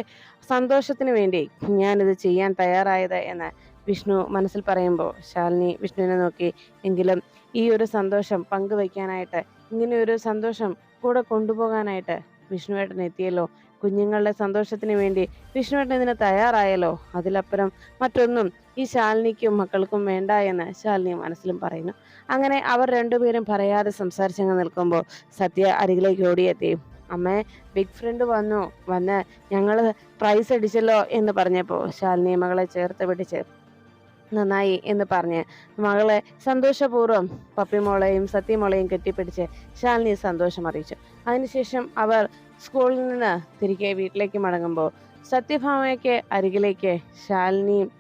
സന്തോഷത്തിന് വേണ്ടി ഞാനിത് ചെയ്യാൻ തയ്യാറായത് എന്ന് വിഷ്ണു മനസ്സിൽ പറയുമ്പോൾ ശാലിനി വിഷ്ണുവിനെ നോക്കി എങ്കിലും ഈ ഒരു സന്തോഷം പങ്കുവയ്ക്കാനായിട്ട് ഇങ്ങനെ ഒരു സന്തോഷം കൂടെ കൊണ്ടുപോകാനായിട്ട് വിഷ്ണുവേട്ടൻ എത്തിയല്ലോ. കുഞ്ഞുങ്ങളുടെ സന്തോഷത്തിന് വേണ്ടി വിഷ്ണുവേട്ടൻ ഇതിന് തയ്യാറായല്ലോ. അതിലപ്പുറം മറ്റൊന്നും ഈ ശാലിനിക്കും മക്കൾക്കും വേണ്ട എന്ന് ശാലിനി മനസ്സിലും പറയുന്നു. അങ്ങനെ അവർ രണ്ടുപേരും പറയാതെ സംസാരിച്ചങ്ങ് നിൽക്കുമ്പോൾ സത്യ അരികിലേക്ക് ഓടിയെത്തി. അമ്മേ ബിഗ് ഫ്രണ്ട് വന്നു. വന്ന് ഞങ്ങൾ പ്രൈസ് അടിച്ചല്ലോ എന്ന് പറഞ്ഞപ്പോൾ ശാലിനി മകളെ ചേർത്ത് പിടിച്ച് നന്നായി എന്ന് പറഞ്ഞ്. മകളെ സന്തോഷപൂർവം പപ്പിമോളെയും സത്യമോളെയും കെട്ടിപ്പിടിച്ച് ശാലിനി സന്തോഷം അറിയിച്ചു. അതിനുശേഷം അവർ സ്കൂളിൽ നിന്ന് തിരികെ വീട്ടിലേക്ക് മടങ്ങുമ്പോൾ സത്യഭാമയ്ക്ക് അരികിലേക്ക് ശാലിനിയും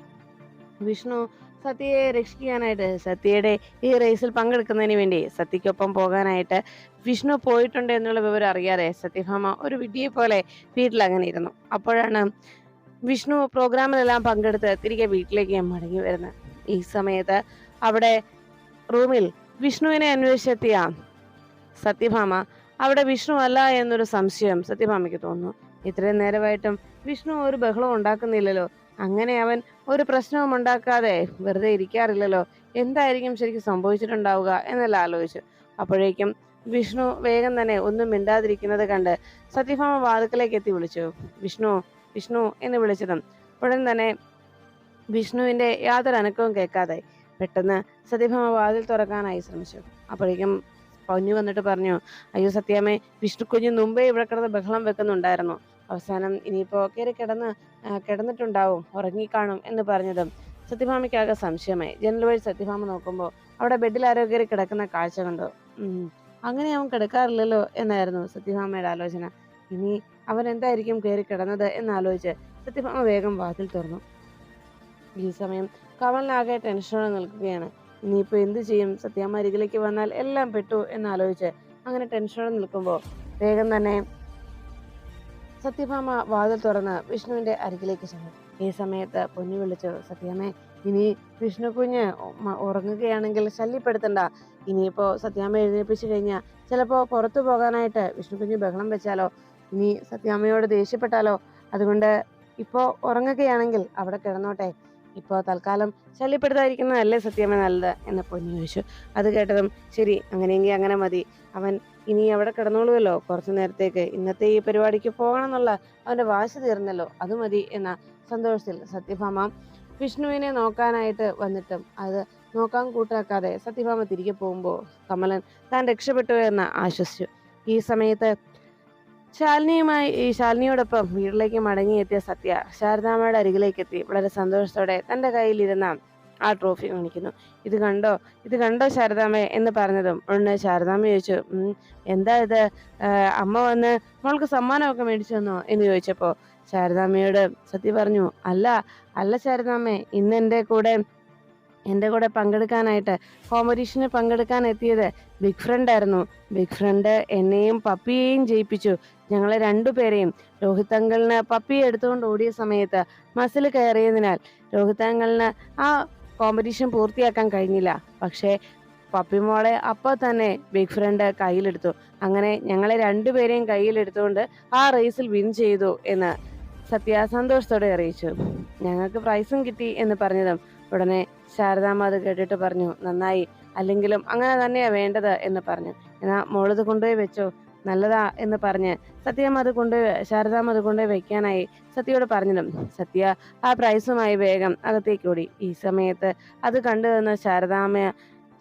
വിഷ്ണു സത്യയെ രക്ഷിക്കാനായിട്ട് സത്യയുടെ ഈ റേസിൽ പങ്കെടുക്കുന്നതിന് വേണ്ടി സത്യക്കൊപ്പം പോകാനായിട്ട് വിഷ്ണു പോയിട്ടുണ്ട് എന്നുള്ള വിവരം അറിയാതെ സത്യഭാമ ഒരു വിഡ്ഢിയെ പോലെ വീട്ടിൽ അങ്ങനെ ഇരുന്നു. അപ്പോഴാണ് വിഷ്ണു പ്രോഗ്രാമിലെല്ലാം പങ്കെടുത്ത് തിരികെ വീട്ടിലേക്ക് മടങ്ങി വരുന്നത് ഈ സമയത്ത് അവിടെ റൂമിൽ വിഷ്ണുവിനെ അന്വേഷിച്ചെത്തിയ സത്യഭാമ അവിടെ വിഷ്ണു അല്ല എന്നൊരു സംശയം സത്യഭാമയ്ക്ക് തോന്നുന്നു. ഇത്രയും നേരമായിട്ടും വിഷ്ണു ഒരു ബഹളം ഉണ്ടാക്കുന്നില്ലല്ലോ. അങ്ങനെ അവൻ ഒരു പ്രശ്നവും ഉണ്ടാക്കാതെ വെറുതെ ഇരിക്കാറില്ലല്ലോ. എന്തായിരിക്കും ശരിക്കും സംഭവിച്ചിട്ടുണ്ടാവുക എന്നെല്ലാം ആലോചിച്ചു. അപ്പോഴേക്കും വിഷ്ണു വേഗം തന്നെ ഒന്നും മിണ്ടാതിരിക്കുന്നത് കണ്ട് സത്യഭാമ വാതുക്കലേക്ക് എത്തി വിളിച്ചു. വിഷ്ണു വിഷ്ണു എന്ന് വിളിച്ചതും. ഉടൻ തന്നെ വിഷ്ണുവിന്റെ യാതൊരു അനക്കവും കേൾക്കാതെ പെട്ടെന്ന് സത്യഭാമ വാതിൽ തുറക്കാനായി ശ്രമിച്ചു. അപ്പോഴേക്കും പഞ്ഞു വന്നിട്ട് പറഞ്ഞു അയ്യോ സത്യാമ്മേ വിഷ്ണു കുഞ്ഞു മുമ്പേ ഇവിടെ കിടന്ന് ബഹളം വെക്കുന്നുണ്ടായിരുന്നു. അവസാനം ഇനിയിപ്പോ കയറി കിടന്ന് കിടന്നിട്ടുണ്ടാവും ഉറങ്ങിക്കാണും എന്ന് പറഞ്ഞതും സത്യഭാമയ്ക്കാകെ സംശയമായി. ജനൽ വഴി സത്യഭാമ നോക്കുമ്പോൾ അവിടെ ബെഡിൽ ആരോ കയറി കിടക്കുന്ന കാഴ്ച കണ്ടു. അങ്ങനെ അവൻ കിടക്കാറില്ലല്ലോ എന്നായിരുന്നു സത്യഭാമയുടെ ആലോചന. ഇനി അവൻ എന്തായിരിക്കും കയറി കിടന്നത് എന്നാലോചിച്ച് സത്യഭാമ വേഗം വാതിൽ തുറന്നു. ഈ സമയം കമലിനാകെ ടെൻഷനോടെ നിൽക്കുകയാണ്. ഇനിയിപ്പോ എന്ത് ചെയ്യും? സത്യാമ്മ അരികിലേക്ക് വന്നാൽ എല്ലാം പെട്ടു എന്നാലോചിച്ച് അങ്ങനെ ടെൻഷനോടെ നിൽക്കുമ്പോൾ വേഗം തന്നെ സത്യഭാമ വാതിൽ തുറന്ന് വിഷ്ണുവിന്റെ അരികിലേക്ക് ചെന്നു. ഈ സമയത്ത് പൊന്നു വിളിച്ചു സത്യാമ്മേ ഇനി വിഷ്ണു കുഞ്ഞ് ഉറങ്ങുകയാണെങ്കിൽ ശല്യപ്പെടുത്തണ്ട. ഇനിയിപ്പോ സത്യാമ്മ എഴുന്നേൽപ്പിച്ചു കഴിഞ്ഞാൽ ചിലപ്പോ പുറത്തു പോകാനായിട്ട് വിഷ്ണു കുഞ്ഞ് ബഹളം വെച്ചാലോ ഇനി സത്യാമ്മയോട് ദേഷ്യപ്പെട്ടാലോ? അതുകൊണ്ട് ഇപ്പോ ഉറങ്ങുകയാണെങ്കിൽ അവിടെ കിടന്നോട്ടെ. ഇപ്പോ തൽക്കാലം ശല്യപ്പെടുത്താതിരിക്കുന്നതല്ലേ സത്യാമ്മ നല്ലത്? എന്ന് പൊന്നു ചോദിച്ചു അത് കേട്ടതും ശരി അങ്ങനെയെങ്കിൽ അങ്ങനെ മതി. അവൻ ഇനി അവിടെ കിടന്നോളുമല്ലോ കുറച്ചു നേരത്തേക്ക് ഇന്നത്തെ ഈ പരിപാടിക്ക് പോകണം എന്നുള്ള അവന്റെ വാശി തീർന്നല്ലോ. അത് മതി എന്ന സന്തോഷത്തിൽ സത്യഭാമ വിഷ്ണുവിനെ നോക്കാനായിട്ട് വന്നിട്ടും അത് നോക്കാൻ കൂട്ടാക്കാതെ സത്യഭാമ തിരികെ പോകുമ്പോൾ കമലൻ താൻ രക്ഷപ്പെട്ടു എന്ന് ആശ്വസിച്ചു. ഈ സമയത്ത് ശാലിനിയുമായി ഈ ശാലിനിയോടൊപ്പം വീട്ടിലേക്ക് മടങ്ങിയെത്തിയ സത്യ ശാരദാമ്മയുടെ അരികിലേക്ക് എത്തി വളരെ സന്തോഷത്തോടെ തന്റെ കയ്യിലിരുന്ന ആ ട്രോഫി കാണിക്കുന്നു ഇത് കണ്ടോ? ഇത് കണ്ടോ ശാരദാമ്മ എന്ന് പറഞ്ഞതും ഉടനെ ശാരദാമ്മ ചോദിച്ചു എന്താ ഇത്? അമ്മ വന്ന് മോൾക്ക് സമ്മാനമൊക്കെ മേടിച്ചു തന്നോ? എന്ന് ചോദിച്ചപ്പോൾ ശാരദാമ്മയോട് സത്യ പറഞ്ഞു അല്ല അല്ല ശാരദാമ്മേ ഇന്ന് എന്റെ കൂടെ എന്റെ കൂടെ പങ്കെടുക്കാനായിട്ട് കോമ്പറ്റീഷന് പങ്കെടുക്കാൻ എത്തിയത് ബിഗ് ഫ്രണ്ട് ആയിരുന്നു. ബിഗ് ഫ്രണ്ട് എന്നെയും പപ്പിയെയും ജയിപ്പിച്ചു. ഞങ്ങളെ രണ്ടുപേരെയും രോഹിത് അങ്കിളിന് പപ്പിയെ എടുത്തുകൊണ്ട് ഓടിയ സമയത്ത് മസിൽ കയറിയതിനാൽ രോഹിത് ആ കോമ്പറ്റീഷൻ പൂർത്തിയാക്കാൻ കഴിഞ്ഞില്ല. പക്ഷേ പപ്പി പപ്പിമോളെ അപ്പോൾ തന്നെ ബിഗ് ഫ്രണ്ട് കയ്യിലെടുത്തു. അങ്ങനെ ഞങ്ങളെ രണ്ടുപേരെയും കയ്യിലെടുത്തുകൊണ്ട് ആ റേസിൽ വിൻ ചെയ്തു എന്ന് സത്യ സന്തോഷത്തോടെ അറിയിച്ചു. ഞങ്ങൾക്ക് പ്രൈസും കിട്ടി എന്ന് പറഞ്ഞതും ഉടനെ ശാരദാമ്മ അത് കേട്ടിട്ട് പറഞ്ഞു നന്നായി. അല്ലെങ്കിലും അങ്ങനെ തന്നെയാ വേണ്ടത് എന്ന് പറഞ്ഞു. എന്നാ മോളത് കൊണ്ടുപോയി വെച്ചോ. നല്ലതാ എന്ന് പറഞ്ഞ് സത്യം അത് കൊണ്ട് ശാരദാമ്മ അത് കൊണ്ട് വെക്കാനായി സത്യയോട് പറഞ്ഞിടും സത്യ ആ പ്രൈസുമായി വേഗം അകത്തേക്ക് ഓടി ഈ സമയത്ത് അത് കണ്ടു തന്ന ശാരദാമ്മ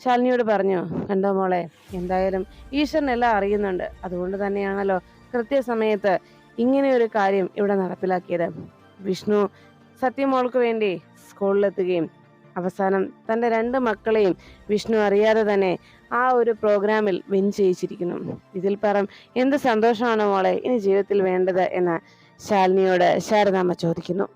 ശാലിനിയോട് പറഞ്ഞു കണ്ടോ മോളെ എന്തായാലും ഈശ്വരൻ എല്ലാം അറിയുന്നുണ്ട്. അതുകൊണ്ട് തന്നെയാണല്ലോ കൃത്യസമയത്ത് ഇങ്ങനെ ഒരു കാര്യം ഇവിടെ നടപ്പിലാക്കിയത്. വിഷ്ണു സത്യമോൾക്ക് വേണ്ടി സ്കൂളിലെത്തുകയും അവസാനം തന്റെ രണ്ട് മക്കളെയും വിഷ്ണു അറിയാതെ തന്നെ ആ ഒരു പ്രോഗ്രാമിൽ വിൻ ചെയ്യിച്ചിരിക്കുന്നു. ഇതിൽ പറം എന്ത് സന്തോഷമാണ് മോളെ ഇനി ജീവിതത്തിൽ വേണ്ടത് എന്ന് ശാലിനിയോട് ശാരദാമ്മ ചോദിക്കുന്നു.